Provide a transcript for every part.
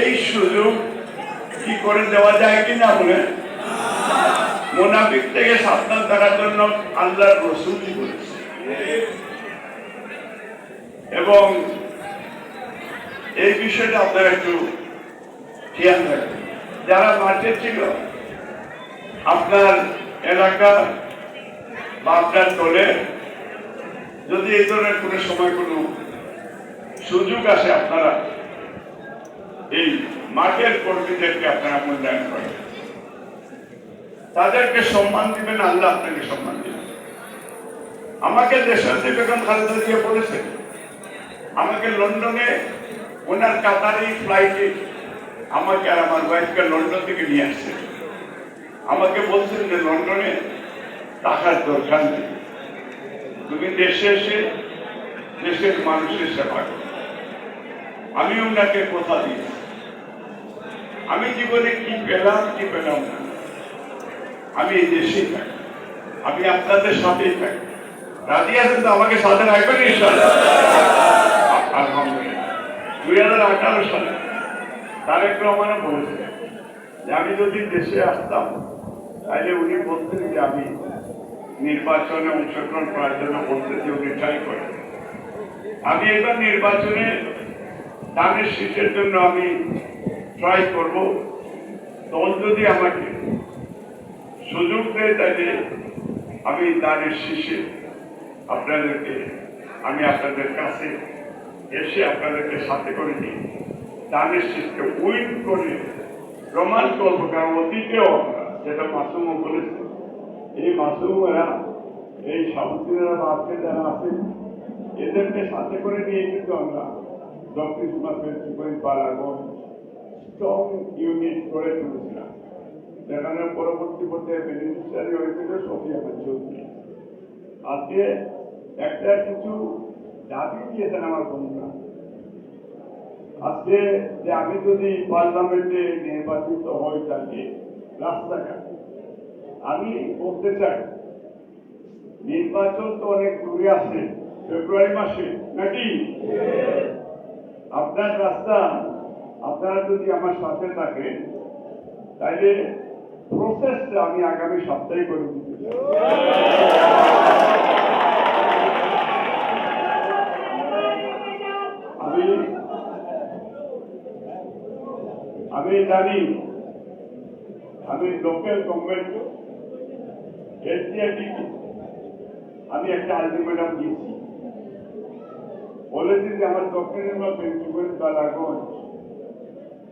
এই সুযোগ কি করে দেওয়া যায় কি না বলে? মোনাফিক থেকে সাবধান থাকার জন্য আল্লাহর রসুলই বলেছে এবং এই বিষয়টা আপনারা একটু খেয়াল রাখবেন। যারা মাঠে ছিল, আপনার এলাকা বা আপনার দলে যদি এই ধরনের কোনো সময় কোনো সুযোগ আসে আপনারা এই মাঠের কর্মীদেরকে আপনারা মূল্যায়ন করেন। তাদেরকে সম্মান দিবেন, আল্লাহ আপনাকে সম্মান দিবেন। আমাকে দেশান্তি বেগম খালেদা দিয়ে বলেছে আমাকে লন্ডনে ওনার কাতারি ফ্লাইটে আমাকে আর আমার ওয়াইফকে লন্ডন থেকে নিয়ে আসছে। আমাকে বলছেন যে লন্ডনে টাকার দরকার নেই। তুমি দেশে এসে দেশের মানুষের সেবা আমি ওনাকে কথা দিয়েছি। আমি জীবনে কি পেলাম কি পেলাম না। আমি এই দেশেই থাকি। আমি আপনাদের সাথেই থাকি। রাজি আছেন তো? আমাকে সাথে রাখবেন আলহামদুলিল্লাহ। দুই হাজার আঠারো সালে তারেক রহমানও বলেছে যে, আমি যদি দেশে আসতাম তাহলে উনি বলতেন যে, আমি নির্বাচনে অংশগ্রহণ করার জন্য বলতেন যে উনি ট্রাই করেন আমি এবার নির্বাচনে দানের শীতের জন্য আমি ট্রাই করব দল যদি আমাকে সুযোগ দেয় তাহলে আমি দানের শীষে আপনাদেরকে, আমি আপনাদের কাছে এসে আপনাদেরকে সাথে করে নিই। দানের শীষকে উইন করে প্রমাণ করব, কারণ অতীতেও আমরা, যেটা মাসুমও বলেছে, এই মাসুমেরা, এই বা আজকে যারা আছে, এদেরকে সাথে করে নিয়ে কিন্তু আমরা দক্ষিণ সীমান্তের ত্রিপুরি পাড়াগঞ্জ স্ট্রং ইউনিট করে তুলেছিলাম। যেখানে পরবর্তী পর্যায়ে বেনিফিশিয়ারি হয়েছিল সফিয়া চৌধুরী। আজকে একটা কিছু দাবি দিয়েছেন আমার বন্ধুরা। আজকে যে আমি যদি পার্লামেন্টে নির্বাচিত হই তাকে রাস্তাঘাট। আমি বলতে চাই নির্বাচন তো অনেক দূরে আছে ফেব্রুয়ারি মাসে নাকি? আপনার রাস্তা আপনারা যদি আমার সাথে থাকেন, তাইলে প্রসেসটা আমি আগামী সপ্তাহে করে দিতে। আমি আমি জানি, আমি লোকাল গভর্নমেন্ট এসডিআইটি আমি একটা আলটিমেটাম দিয়েছি বলেছি যে আমার দক্ষিণের বা পেন্সিগঞ্জ বালাগঞ্জ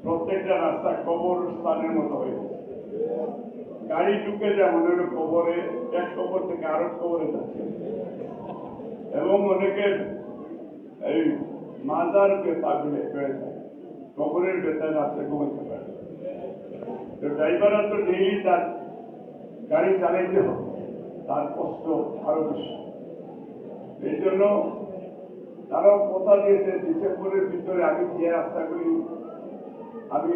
প্রত্যেকটা রাস্তা কবর স্থানের মতো হয়েছে গাড়ি ঢুকে যায়, মনে হলো কবরে, এক কবর থেকে আরও কবরে যাচ্ছে। এবং অনেকের এই মাজার বেতা বলে হয়ে যায়, কবরের বেতা রাত্রে ঘুমাইতে পারে তো ড্রাইভাররা তো ডেইলি তার গাড়ি চালাইতে হবে তার কষ্ট আরও বেশি। এই জন্য তারাও কথা দিয়েছে, ডিসেম্বরের ভিতরে আমি যে রাস্তাগুলি আমি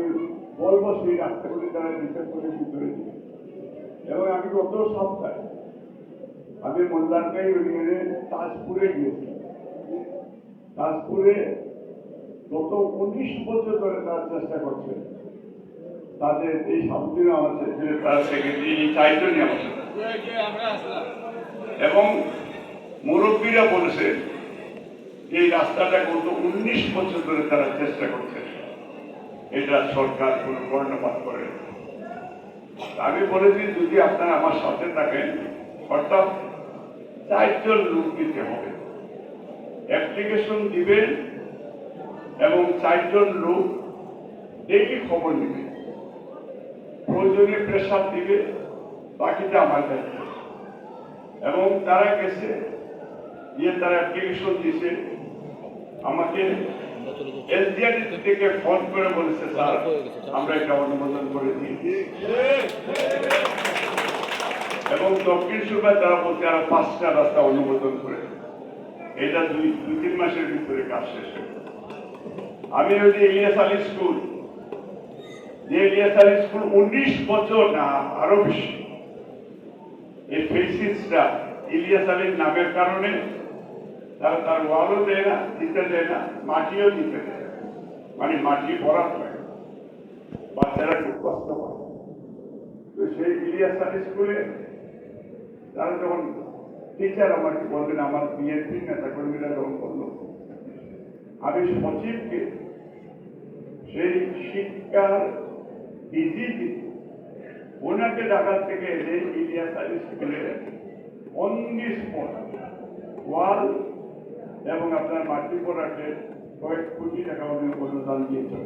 বলব সেই রাস্তাগুলি তারা ডিসেম্বরের ভিতরে দিবে এবং আমি গত সপ্তাহে আমি মোল্লারকাই ইউনিয়নে তাজপুরে গিয়েছি তাজপুরে গত উনিশ বছর ধরে তার চেষ্টা করছে। তাদের এই আমার সাথে তারা সেক্রেটারি চারজনই আমার এবং মুরব্বীরা বলেছে, এই রাস্তাটা গত উনিশ বছর ধরে তারা চেষ্টা করছে। এটা সরকার কোনো কর্ণপাত করে। আমি বলেছি যদি আপনারা আমার সাথে থাকেন, অর্থাৎ চারজন লোক দিতে হবে। অ্যাপ্লিকেশন দিবেন এবং চারজন লোক ডেইলি খবর নেবে। প্রয়োজনে প্রেশার দিবে, বাকিটা আমার দায়িত্ব। এবং তারা গেছে দিয়ে তারা অ্যাপ্লিকেশন দিয়েছে, আমাকে এসডিআরটি থেকে ফোন করে বলেছে স্যার আমরা এটা অনুমোদন করে দিয়েছি এবং দক্ষিণ সুবাই তারা বলছে আরও পাঁচটা রাস্তা অনুমোদন করে এটা দুই দুই তিন মাসের ভিতরে কাজ শেষ আমি ওই যে ইলিয়াস আলী স্কুল যে ইলিয়াস আলী স্কুল উনিশ বছর না আরও বেশি এই ফেসিসটা ইলিয়াস আলীর নামের কারণে তারা তার ওয়ালও দেয় না, দিতে দেয় না, মাটিও দিতে দেয়। মানে মাটি ভরাট হয় বাচ্চারা খুব কষ্ট পায় তো সেই ইলিয়াস স্কুলে তারা যখন টিচার আমাকে বললেন, আমার বিএনপি নেতা কর্মীরা যখন বলল, আমি সচিবকে সেই শিক্ষার ডিজিপি ওনাকে ঢাকার থেকে এনে ইলিয়াস স্কুলে অন দি ওয়াল এবং আপনার মাটি পড়াকে কয়েক কোটি টাকা অনুদান দিয়েছিল